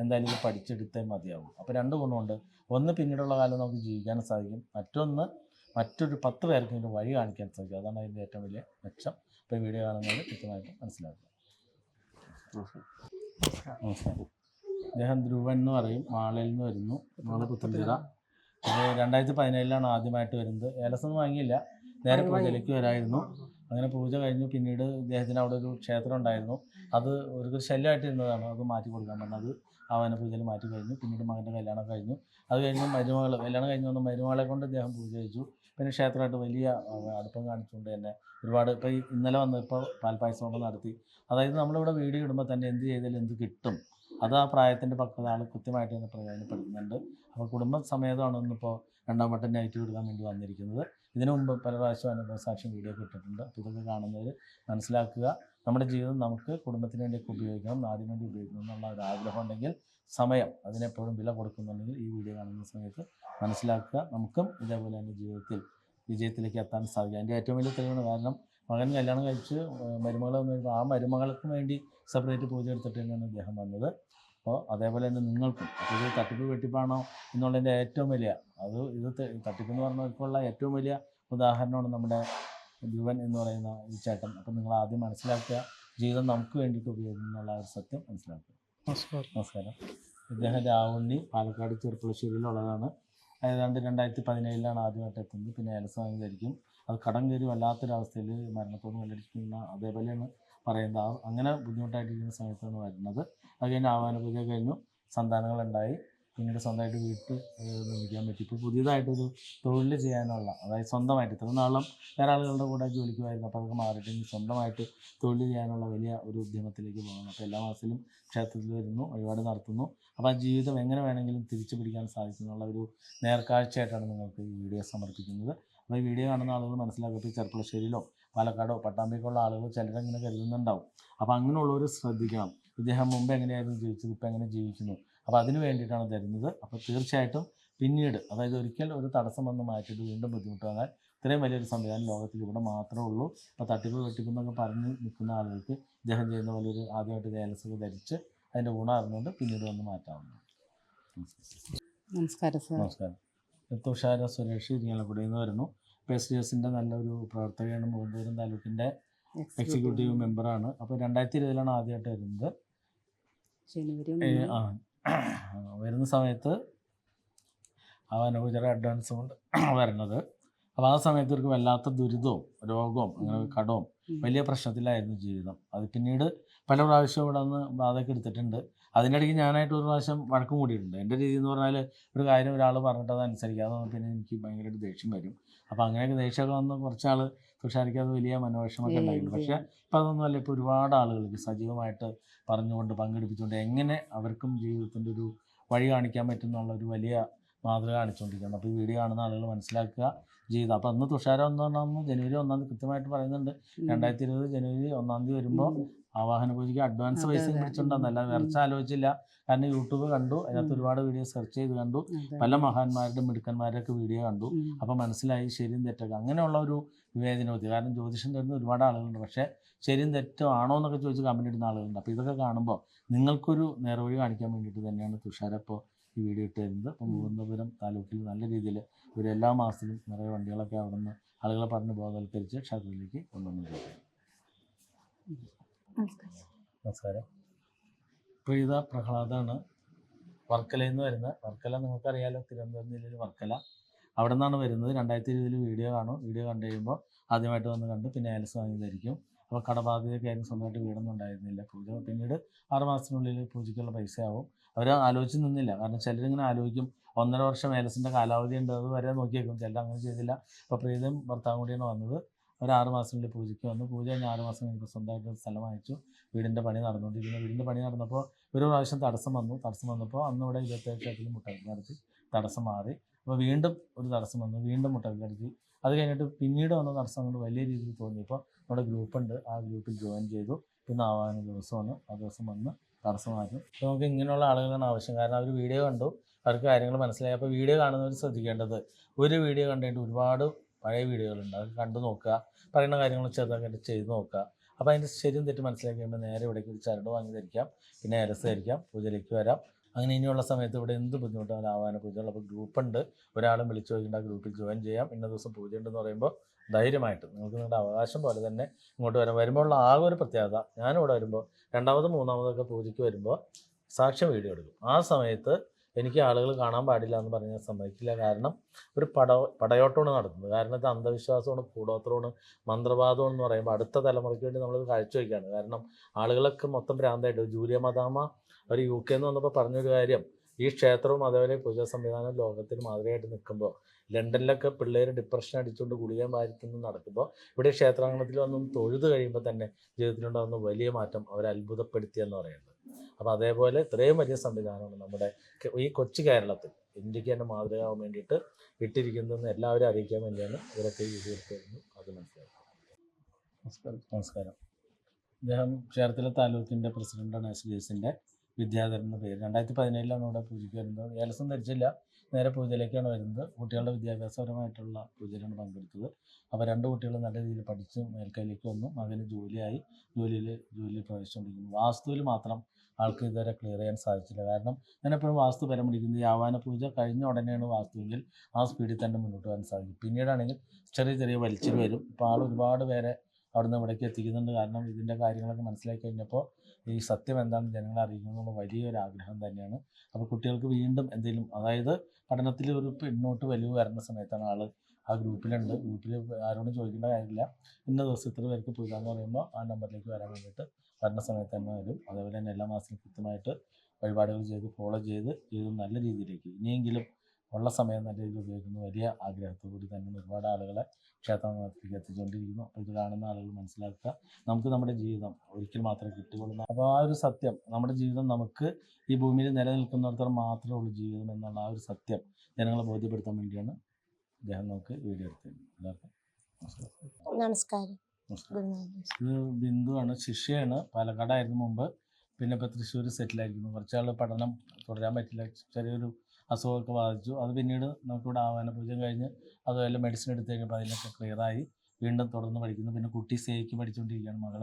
എന്തായാലും ഇത് പഠിച്ചെടുത്തേ മതിയാവും. അപ്പോൾ രണ്ട് ഗുണമുണ്ട്. ഒന്ന് പിന്നീടുള്ള കാലം നമുക്ക് ജീവിക്കാൻ സാധിക്കും. മറ്റൊന്ന് മറ്റൊരു പത്ത് പേർക്കെങ്കിലും വഴി കാണിക്കാൻ സാധിക്കും. അതാണ് അതിന്റെ ഏറ്റവും വലിയ മെച്ചം. ഇപ്പോൾ ഈ വീഡിയോ കാണുന്നത് കൃത്യമായിട്ട് മനസ്സിലാക്കുക. നമസ്കാരം. അദ്ദേഹം ധ്രുവൻ എന്ന് പറയും. മാളയിൽ നിന്ന് വരുന്നു. മാള പുത്തൻചിറ ഇത് രണ്ടായിരത്തി പതിനേഴിലാണ് ആദ്യമായിട്ട് വരുന്നത്. ഏലസൊന്നും വാങ്ങിയില്ല. നേരെ പൂജയിലേക്ക് വരായിരുന്നു. അങ്ങനെ പൂജ കഴിഞ്ഞു. പിന്നീട് ഇദ്ദേഹത്തിന് അവിടെ ഒരു ക്ഷേത്രം ഉണ്ടായിരുന്നു. അത് ഒരു ശല്യമായിട്ടിരുന്നതാണ് അത് മാറ്റി കൊടുക്കാൻ പറഞ്ഞത്. ആവാന പൂജയിൽ മാറ്റി കഴിഞ്ഞു. പിന്നീട് മകന്റെ കല്യാണം കഴിഞ്ഞു. അത് കഴിഞ്ഞ് മരുമകൾ കല്യാണം കഴിഞ്ഞ് വന്ന് മരുമകളെ കൊണ്ട് അദ്ദേഹം പൂജ കഴിച്ചു. പിന്നെ ക്ഷേത്രമായിട്ട് വലിയ അടുപ്പം കാണിച്ചുകൊണ്ട് തന്നെ ഒരുപാട് ഇപ്പോൾ ഇന്നലെ വന്നപ്പോൾ പാൽപ്പായസം ഒക്കെ നടത്തി. അതായത് നമ്മളിവിടെ വീഡിയോ ഇടുമ്പോൾ തന്നെ എന്ത് ചെയ്താലും എന്ത് കിട്ടും. അത് ആ പ്രായത്തിന്റെ പക്വത ആൾ കൃത്യമായിട്ട് തന്നെ പ്രയോജനപ്പെടുത്തുന്നുണ്ട്. അപ്പോൾ കുടുംബ സമേതമാണ് ഇന്നിപ്പോൾ രണ്ടാം വട്ടം നൈറ്റ് കൊടുക്കാൻ വേണ്ടി വന്നിരിക്കുന്നത്. ഇതിനു മുമ്പ് പല പ്രാവശ്യം അനുഭവ സാക്ഷ്യം വീഡിയോ ഒക്കെ അപ്പോൾ ഇതൊക്കെ കാണുന്നവർ മനസ്സിലാക്കുക. നമ്മുടെ ജീവിതം നമുക്ക് കുടുംബത്തിന് വേണ്ടിയൊക്കെ ഉപയോഗിക്കണം നാടിന് വേണ്ടി ഉപയോഗിക്കണം എന്നുള്ള ഒരു ആഗ്രഹം ഉണ്ടെങ്കിൽ സമയം അതിനെപ്പോഴും വില കൊടുക്കുന്നുണ്ടെങ്കിൽ ഈ വീഡിയോ കാണുന്ന സമയത്ത് മനസ്സിലാക്കുക. നമുക്കും ഇതേപോലെ തന്നെ ജീവിതത്തിൽ വിജയത്തിലേക്ക് എത്താൻ സാധിക്കും. അതിന്റെ ഏറ്റവും വലിയ തെളിവാണ് കാരണം മകൻ കല്യാണം കഴിച്ച് കഴിയുമ്പോൾ ആ മരുമകൾക്കും വേണ്ടി സെപ്പറേറ്റ് പൂജ എടുത്തിട്ട് തന്നെയാണ് അദ്ദേഹം വന്നത്. അപ്പോൾ അതേപോലെ തന്നെ നിങ്ങൾക്കും ഇത് തട്ടിപ്പ് വെട്ടിപ്പാണോ എന്നുള്ളതിന്റെ ഏറ്റവും വലിയ അത് ഇത് തട്ടിപ്പ് എന്ന് പറഞ്ഞവർക്കുള്ള ഏറ്റവും വലിയ ഉദാഹരണമാണ് നമ്മുടെ ധ്രുവൻ എന്ന് പറയുന്ന ഈ ചേട്ടൻ. അപ്പം നിങ്ങൾ ആദ്യം മനസ്സിലാക്കുക ജീവിതം നമുക്ക് വേണ്ടിയിട്ട് ഉപയോഗിക്കുന്നു എന്നുള്ള ഒരു സത്യം മനസ്സിലാക്കുക. നമസ്കാരം. നമസ്കാരം. ഇദ്ദേഹം രാവുണ്ണി പാലക്കാട് ചെറുപ്പുളശ്ശേരിയിലുള്ളതാണ്. ഏതാണ്ട് രണ്ടായിരത്തി പതിനേഴിലാണ് ആദ്യമായിട്ട് എത്തുന്നത്. പിന്നെ ഏലസ് ധരിക്കും അത് കടം കയറി വല്ലാത്തൊരവസ്ഥയിൽ മരണത്തോട് വെല്ലടിക്കുന്ന അതേപോലെയാണ് പറയുന്നത്. അങ്ങനെ ബുദ്ധിമുട്ടായിട്ടിരിക്കുന്ന സമയത്താണ് വരുന്നത്. അത് കഴിഞ്ഞ് ആഹ്വാന പൂജ കഴിഞ്ഞു. സന്താനങ്ങളുണ്ടായി. പിന്നീട് സ്വന്തമായിട്ട് വീട്ട് ഏഹ് നിർമ്മിക്കാൻ പറ്റി. ഇപ്പോൾ പുതിയതായിട്ടൊരു തൊഴിൽ ചെയ്യാനുള്ള അതായത് സ്വന്തമായിട്ട് ഇത്ര നാളും വേറെ ആളുകളുടെ കൂടെ ജോലിക്ക് പോയിരുന്നു അപ്പോൾ അതൊക്കെ മാറിയിട്ട് ഇനി സ്വന്തമായിട്ട് തൊഴിൽ ചെയ്യാനുള്ള വലിയ ഒരു ഉദ്യമത്തിലേക്ക് പോകണം അപ്പോൾ എല്ലാ മാസത്തിലും ക്ഷേത്രത്തിൽ വരുന്നു വഴിപാട് നടത്തുന്നു. അപ്പോൾ ആ ജീവിതം എങ്ങനെ വേണമെങ്കിലും തിരിച്ചു പിടിക്കാൻ സാധിക്കുന്നുള്ള ഒരു നേർക്കാഴ്ചയായിട്ടാണ് നിങ്ങൾക്ക് ഈ വീഡിയോ സമർപ്പിക്കുന്നത്. അപ്പോൾ ഈ വീഡിയോ കാണുന്ന ആളുകൾ മനസ്സിലാക്കുക ഇപ്പോൾ പാലക്കാടോ പട്ടാമ്പിക്കുള്ള ആളുകൾ ചിലരങ്ങനെ കരുതുന്നുണ്ടാവും. അപ്പോൾ അങ്ങനെയുള്ളവർ ശ്രദ്ധിക്കണം. ഇദ്ദേഹം മുമ്പ് എങ്ങനെയായിരുന്നു ജീവിച്ചത്? ഇപ്പം എങ്ങനെ ജീവിക്കുന്നു? അപ്പോൾ അതിന് വേണ്ടിയിട്ടാണ് തരുന്നത്. അപ്പോൾ തീർച്ചയായിട്ടും പിന്നീട് അതായത് ഒരിക്കൽ ഒരു തടസ്സം വന്ന് മാറ്റിയിട്ട് വീണ്ടും ബുദ്ധിമുട്ട് വന്നാൽ ഇത്രയും വലിയൊരു സംവിധാനം ലോകത്തിൽ ഇവിടെ മാത്രമേ ഉള്ളൂ. അപ്പോൾ തട്ടിപ്പ് വെട്ടിപ്പെന്നൊക്കെ പറഞ്ഞ് നിൽക്കുന്ന ആളുകൾക്ക് ഇദ്ദേഹം ചെയ്യുന്ന പോലെ ഒരു ആദ്യമായിട്ട് ഏലസൊക്കെ ധരിച്ച് അതിന്റെ ഗുണം അറിഞ്ഞുകൊണ്ട് പിന്നീട് വന്ന് മാറ്റാവുന്നു നമസ്കാരം സാർ. നമസ്കാരം. തുഷാര സുരേഷ് ഇരിങ്ങാലക്കുടിയിൽ നിന്ന് വരുന്നു. ഇപ്പോൾ എസ് ഡി എസിന്റെ നല്ലൊരു പ്രവർത്തകയാണ് മുഖന്തൂരം താലൂക്കിന്റെ എക്സിക്യൂട്ടീവ് മെമ്പറാണ്. അപ്പോൾ രണ്ടായിരത്തി ഇരുപതിലാണ് ആദ്യമായിട്ട് വരുന്നത്. ജനുവരി ആ. വരുന്ന സമയത്ത് അവൻ അനുകൂചര അഡ്വാൻസ് കൊണ്ട് വരുന്നത്. അപ്പോൾ ആ സമയത്ത് ഇവർക്ക് വല്ലാത്ത ദുരിതവും രോഗവും അങ്ങനെ കടവും വലിയ പ്രശ്നത്തിലായിരുന്നു ജീവിതം. അത് പിന്നീട് പല പ്രാവശ്യം ഇവിടെ നിന്ന് ബാധയൊക്കെ എടുത്തിട്ടുണ്ട്. അതിനിടയ്ക്ക് ഞാനായിട്ട് ഒരു പ്രാവശ്യം വഴക്കം കൂടിയിട്ടുണ്ട് എന്റെ രീതി എന്ന് പറഞ്ഞാൽ ഒരു കാര്യം ഒരാൾ പറഞ്ഞിട്ട് അത് അനുസരിക്കാതെ പിന്നെ എനിക്ക് ഭയങ്കരമായിട്ട് ദേഷ്യം വരും. അപ്പോൾ അങ്ങനെയൊക്കെ ദേഷ്യമൊക്കെ വന്ന് കുറച്ചാൾ തുഷാരിക്ക് അത് വലിയ മനോവിഷമൊക്കെ ഉണ്ടായിട്ടുണ്ട് പക്ഷേ ഇപ്പം അതൊന്നുമല്ല ഇപ്പോൾ ഒരുപാട് ആളുകൾക്ക് സജീവമായിട്ട് പറഞ്ഞുകൊണ്ട് പങ്കെടുപ്പിച്ചുകൊണ്ട് എങ്ങനെ അവർക്കും ജീവിതത്തിന്റെ ഒരു വഴി കാണിക്കാൻ പറ്റുന്നുള്ള ഒരു വലിയ മാതൃക കാണിച്ചുകൊണ്ടിരിക്കുന്നത് അപ്പോൾ ഈ വീഡിയോ കാണുന്ന ആളുകൾ മനസ്സിലാക്കുക ജീവിതം അപ്പോൾ അന്ന് തുഷാരം എന്ന് പറഞ്ഞാൽ ജനുവരി ഒന്നാം തീയതി കൃത്യമായിട്ട് പറയുന്നുണ്ട്. രണ്ടായിരത്തി ഇരുപത് ജനുവരി ഒന്നാം തീയതി വരുമ്പോൾ ആവാഹന പൂജയ്ക്ക് അഡ്വാൻസ് പൈസ. പിടിച്ചിട്ടുണ്ടെന്നല്ല വിറച്ച ആലോചിച്ചില്ല. കാരണം യൂട്യൂബ് കണ്ടു അതിനകത്ത് ഒരുപാട് വീഡിയോ സെർച്ച് ചെയ്ത് കണ്ടു പല മഹാന്മാരുടെ മിടുക്കന്മാരുടെയൊക്കെ വീഡിയോ കണ്ടു. അപ്പം അപ്പോൾ മനസ്സിലായി ശരിയും തെറ്റൊക്കെ. അങ്ങനെയുള്ള ഒരു വിവേചനബുദ്ധി കാരണം ജ്യോതിഷം തരുന്ന ഒരുപാട് ആളുകളുണ്ട്. പക്ഷേ ശരിയും തെറ്റോ ആണോ എന്നൊക്കെ ചോദിച്ച് കമന്റ് ഇടുന്ന ആളുകളുണ്ട്. അപ്പോൾ ഇതൊക്കെ കാണുമ്പോൾ നിങ്ങൾക്കൊരു നേർവഴി കാണിക്കാൻ വേണ്ടിയിട്ട് തന്നെയാണ് തുഷാര ഇപ്പോൾ ഈ വീഡിയോ ഇട്ട് തരുന്നത്. അപ്പോൾ മൂന്നപുരം താലൂക്കിൽ നല്ല രീതിയിൽ ഇവർ എല്ലാ മാസത്തിലും നിറയെ വണ്ടികളൊക്കെ അവിടെ നിന്ന് ആളുകളെ പറഞ്ഞ് ബോധവൽക്കരിച്ച് ക്ഷേത്രത്തിലേക്ക് കൊണ്ടുവന്നു നമസ്കാരം. ഇതാ പ്രഹ്ലാദാണ് വർക്കലയിൽ നിന്ന് വരുന്നത്. വർക്കല നിങ്ങൾക്കറിയാലോ തിരുവനന്തപുരം ജില്ലയിൽ വർക്കല. അവിടെ നിന്നാണ് വരുന്നത്. രണ്ടായിരത്തി ഇരുപതിൽ വീഡിയോ കാണും. വീഡിയോ കണ്ടു കഴിയുമ്പോൾ ആദ്യമായിട്ട് വന്ന് കണ്ട് പിന്നെ അയൽസ് വാങ്ങിയതായിരിക്കും. അപ്പോൾ കടബാധ്യതയൊക്കെ ആയിരുന്നു. സ്വന്തമായിട്ട് വീടൊന്നും ഉണ്ടായിരുന്നില്ല. പൂജ പിന്നീട് ആറ് മാസത്തിനുള്ളിൽ പൂജയ്ക്കുള്ള പൈസ ആവും അവർ ആലോചിച്ച് നിന്നില്ല. കാരണം ചിലരിങ്ങനെ ആലോചിക്കും. ഒന്നര വർഷം ഏലസിന്റെ കാലാവധി ഉണ്ട്. അത് വരെ നോക്കിയേക്കും. ചിലർ അങ്ങനെ ചെയ്തില്ല. അപ്പോൾ പ്രീതം ഭർത്താവും കൂടിയാണ് വന്നത്. ഒരു ആറ് മാസത്തിനുള്ളിൽ പൂജയ്ക്ക് വന്നു. പൂജ കഴിഞ്ഞ് ആറ് മാസം കഴിഞ്ഞപ്പോൾ സ്വന്തമായിട്ട് സ്ഥലം വാങ്ങിച്ചു വീടിന്റെ പണി നടന്നുകൊണ്ടിരിക്കുന്നു. വീടിന്റെ പണി നടന്നപ്പോൾ ഒരു പ്രാവശ്യം തടസ്സം വന്നു. തടസ്സം വന്നപ്പോൾ അന്ന് ഇവിടെ ഇരുപത്തേഴ് ക്ഷേത്രത്തിൽ നടത്തി തടസ്സം മാറി. അപ്പോൾ വീണ്ടും ഒരു തടസ്സം വന്നു. വീണ്ടും മുട്ടക്കി നടത്തി അത് കഴിഞ്ഞിട്ട് പിന്നീട് വന്ന തടസ്സം കൊണ്ട് വലിയ രീതിയിൽ തോന്നിയപ്പോൾ നമ്മുടെ ഗ്രൂപ്പുണ്ട് ആ ഗ്രൂപ്പിൽ ജോയിൻ ചെയ്തു. പിന്നെ ആവാന ദിവസമാണ് ആ ദിവസം വന്ന് തടസ്സം മാറ്റും. അപ്പോൾ നമുക്ക് ഇങ്ങനെയുള്ള ആളുകളാണ് ആവശ്യം. കാരണം അവർ വീഡിയോ കണ്ടു. അവർക്ക് കാര്യങ്ങൾ മനസ്സിലായി. അപ്പോൾ വീഡിയോ കാണുന്നവർ ശ്രദ്ധിക്കേണ്ടത്. ഒരു വീഡിയോ കണ്ടിട്ട് ഒരുപാട് പഴയ വീഡിയോകളുണ്ട്. അത് കണ്ടു നോക്കുക. പറയുന്ന കാര്യങ്ങൾ ചെറുതായിട്ട് ചെയ്ത് നോക്കുക. അപ്പോൾ അതിന്റെ ശരിയും തെറ്റും മനസ്സിലാക്കി കഴിയുമ്പോൾ നേരെ ഇവിടേക്ക് ഒരു ചരട് വാങ്ങി ധരിക്കാം. പിന്നെ അരസ് ധരിക്കാം. പൂജയിലേക്ക് വരാം. അങ്ങനെ ഇനിയുള്ള സമയത്ത് ഇവിടെ എന്ത് ബുദ്ധിമുട്ടാണ് ആവാന പൂജകൾ. അപ്പോൾ ഗ്രൂപ്പുണ്ട് ഒരാളും വിളിച്ചു ചോദിക്കേണ്ട ആ ഗ്രൂപ്പിൽ ജോയിൻ ചെയ്യാം. ഇന്ന ദിവസം പൂജ ഉണ്ടെന്ന് പറയുമ്പോൾ ധൈര്യമായിട്ട് നിങ്ങൾക്ക് നിങ്ങളുടെ അവകാശം പോലെ തന്നെ ഇങ്ങോട്ട് വരാം. വരുമ്പോൾ ഉള്ള ആകെ ഒരു പ്രത്യേകത ഞാനിവിടെ വരുമ്പോൾ രണ്ടാമതും മൂന്നാമതൊക്കെ പൂജയ്ക്ക് വരുമ്പോൾ സാക്ഷ്യം വീഡിയോ എടുക്കും. ആ സമയത്ത് എനിക്ക് ആളുകൾ കാണാൻ പാടില്ല എന്ന് പറഞ്ഞാൽ സമ്മതിക്കില്ല. കാരണം ഒരു പട പടയോട്ടമാണ് നടത്തുന്നത്. കാരണം ഇത് അന്ധവിശ്വാസമാണ് കൂടോത്രമാണ് മന്ത്രവാദമാണ് എന്ന് പറയുമ്പോൾ അടുത്ത തലമുറയ്ക്ക് വേണ്ടി നമ്മൾ കാഴ്ചവെക്കുകയാണ് കാരണം ആളുകളൊക്കെ മൊത്തം ഭ്രാന്തായിട്ട്. ജൂലിയ മദാമ ഒരു യു കെ എന്ന് വന്നപ്പോൾ പറഞ്ഞൊരു കാര്യം ഈ ക്ഷേത്രവും അതേപോലെ പൂജാ സംവിധാനം ലോകത്തിന് മാതൃകയായിട്ട് നിൽക്കുമ്പോൾ ലണ്ടനിലൊക്കെ പിള്ളേർ ഡിപ്രഷൻ അടിച്ചുകൊണ്ട് ഗുളിക മാരിത്തുനിന്ന് നടക്കുമ്പോൾ ഇവിടെ ക്ഷേത്രാങ്കണത്തിൽ വന്നും തൊഴുത് കഴിയുമ്പോൾ തന്നെ ജീവിതത്തിലുണ്ടാകുന്ന വലിയ മാറ്റം അവരെ അത്ഭുതപ്പെടുത്തിയെന്ന് പറയുന്നത്. അപ്പോൾ അതേപോലെ ഇത്രയും വലിയ സംവിധാനമാണ് നമ്മുടെ ഈ കൊച്ചു കേരളത്തിൽ ഇന്ത്യയ്ക്ക് തന്നെ മാതൃകയാവാൻ വേണ്ടിയിട്ട് ഇട്ടിരിക്കുന്നതെന്ന് എല്ലാവരും അറിയിക്കാൻ വേണ്ടിയാണ് ഇവരൊക്കെ ഈ എടുത്തിരുന്നു അത് മനസ്സിലാക്കുക നമസ്കാരം. നമസ്കാരം. അദ്ദേഹം ചേർത്തല താലൂക്കിന്റെ പ്രസിഡന്റാണ് എസ് ഡി എസിന്റെ വിദ്യാധരൻ എന്ന പേര്. രണ്ടായിരത്തി പതിനേഴിലാണ് ഇവിടെ പൂജയ്ക്ക് വരുന്നത്. ഏലസം ധരിച്ചില്ല. നേരെ പൂജയിലേക്കാണ് വരുന്നത്. കുട്ടികളുടെ വിദ്യാഭ്യാസപരമായിട്ടുള്ള പൂജയിലാണ് പങ്കെടുത്തത്. അപ്പോൾ രണ്ട് കുട്ടികൾ നല്ല രീതിയിൽ പഠിച്ച് മേൽക്കൈയിലേക്ക് വന്നു. മകന് ജോലിയായി. ജോലിയിൽ ജോലിയിൽ പ്രവേശിച്ചുകൊണ്ടിരിക്കുന്നു. വാസ്തുവിൽ മാത്രം ആൾക്ക് ഇതുവരെ ക്ലിയർ ചെയ്യാൻ സാധിച്ചില്ല. കാരണം ഞാൻ എപ്പോഴും വാസ്തു പരം പിടിക്കുന്നത് ഈ ആവാന പൂജ കഴിഞ്ഞ ഉടനെയാണ് വാസ്തുവെങ്കിൽ ആ സ്പീഡിൽ തന്നെ മുന്നോട്ട് പോകാൻ സാധിക്കും. പിന്നീടാണെങ്കിൽ ചെറിയ ചെറിയ വലിച്ചിൽ വരും. ഇപ്പോൾ ആൾ ഒരുപാട് പേരെ അവിടുന്ന് ഇവിടേക്ക് എത്തിക്കുന്നുണ്ട്. കാരണം ഇതിന്റെ കാര്യങ്ങളൊക്കെ മനസ്സിലാക്കി കഴിഞ്ഞപ്പോൾ ഈ സത്യം എന്താണെന്ന് ജനങ്ങളെ അറിയിക്കണമെന്നുള്ള വലിയൊരു ആഗ്രഹം തന്നെയാണ്. അപ്പോൾ കുട്ടികൾക്ക് വീണ്ടും എന്തെങ്കിലും അതായത് പഠനത്തിൽ ഒരു പിന്നോട്ട് വലിവ് വരുന്ന സമയത്താണ് ആൾ ആ ഗ്രൂപ്പിലുണ്ട്. ഗ്രൂപ്പിൽ ആരോടും ചോദിക്കേണ്ട കാര്യമില്ല. ഇന്ന ദിവസം ഇത്ര പേർക്ക് എന്ന് പറയുമ്പോൾ ആ നമ്പറിലേക്ക് വരാൻ വേണ്ടിയിട്ട് സമയത്ത് തന്നെ വരും. അതേപോലെ തന്നെ എല്ലാ മാസവും കൃത്യമായിട്ട് വഴിപാടുകൾ ചെയ്ത് ഫോളോ ചെയ്ത് ജീവിതം നല്ല രീതിയിലേക്ക് ഇനിയെങ്കിലും ഉള്ള സമയം നല്ല രീതിയിൽ ഉപയോഗിക്കുന്ന വലിയ ആഗ്രഹത്തോടുകൂടി തന്നെ ഒരുപാട് ആളുകളെ ക്ഷേത്രത്തിലേക്ക് എത്തിച്ചുകൊണ്ടിരിക്കുന്നു. അപ്പോൾ ഇത് കാണുന്ന ആളുകൾ മനസ്സിലാക്കുക. നമുക്ക് നമ്മുടെ ജീവിതം ഒരിക്കൽ മാത്രമേ കിട്ടുകയുള്ളൂ അപ്പോൾ ആ ഒരു സത്യം നമ്മുടെ ജീവിതം നമുക്ക് ഈ ഭൂമിയിൽ നിലനിൽക്കുന്നിടത്തോളം മാത്രമേ ഉള്ളൂ ജീവിതം എന്നുള്ള ആ ഒരു സത്യം ജനങ്ങളെ ബോധ്യപ്പെടുത്താൻ വേണ്ടിയാണ് അദ്ദേഹം നമുക്ക് വീഡിയോ എടുത്തത് എല്ലാവർക്കും നമസ്കാരം. ഇത് ബിന്ദുവാണ്. ശിഷ്യയാണ്. പാലക്കാടായിരുന്നു മുമ്പ്. പിന്നെ ഇപ്പോൾ തൃശ്ശൂർ സെറ്റിലായിരിക്കുന്നു. കുറച്ചാൾ പഠനം തുടരാൻ പറ്റില്ല. ചെറിയൊരു അസുഖമൊക്കെ ബാധിച്ചു. അത് പിന്നീട് നമുക്കിവിടെ ആവാന പൂജ കഴിഞ്ഞ് അതുപോലെ മെഡിസിൻ എടുത്തു കഴിഞ്ഞപ്പോൾ അതിനൊക്കെ ക്ലിയറായി വീണ്ടും തുടർന്ന് പഠിക്കുന്നു. പിന്നെ കുട്ടി സേക്ക് പഠിച്ചുകൊണ്ടിരിക്കുകയാണ് മകൾ.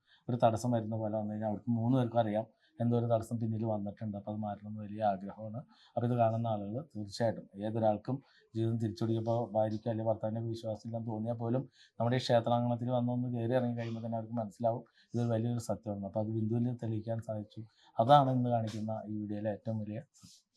ഒരു തടസ്സം വരുന്ന പോലെ വന്നു കഴിഞ്ഞാൽ അവർക്ക് മൂന്ന് പേർക്കും അറിയാം എന്തോ ഒരു തടസ്സം പിന്നിൽ വന്നിട്ടുണ്ട്. അപ്പോൾ അത് മാറ്റണം എന്ന് വലിയ ആഗ്രഹമാണ്. അപ്പോൾ ഇത് കാണുന്ന ആളുകൾ തീർച്ചയായിട്ടും ഏതൊരാൾക്കും ജീവിതം തിരിച്ചുപിടിക്കുമ്പോൾ ഭാര്യയ്ക്ക് അല്ലെങ്കിൽ ഭർത്താവിന്റെ വിശ്വാസമില്ലെന്ന് തോന്നിയാൽ പോലും നമ്മുടെ ഈ ക്ഷേത്രാങ്കണത്തിൽ വന്നൊന്ന് കയറി ഇറങ്ങി കഴിയുമ്പോൾ തന്നെ അവർക്ക് മനസ്സിലാവും ഇതൊരു വലിയൊരു സത്യമാണ്. അപ്പോൾ അത് ബിന്ദുവിൽ തെളിയിക്കാൻ സാധിച്ചു. അതാണ് ഇന്ന് കാണിക്കുന്ന ഈ വീഡിയോയിലെ ഏറ്റവും വലിയ സത്യം.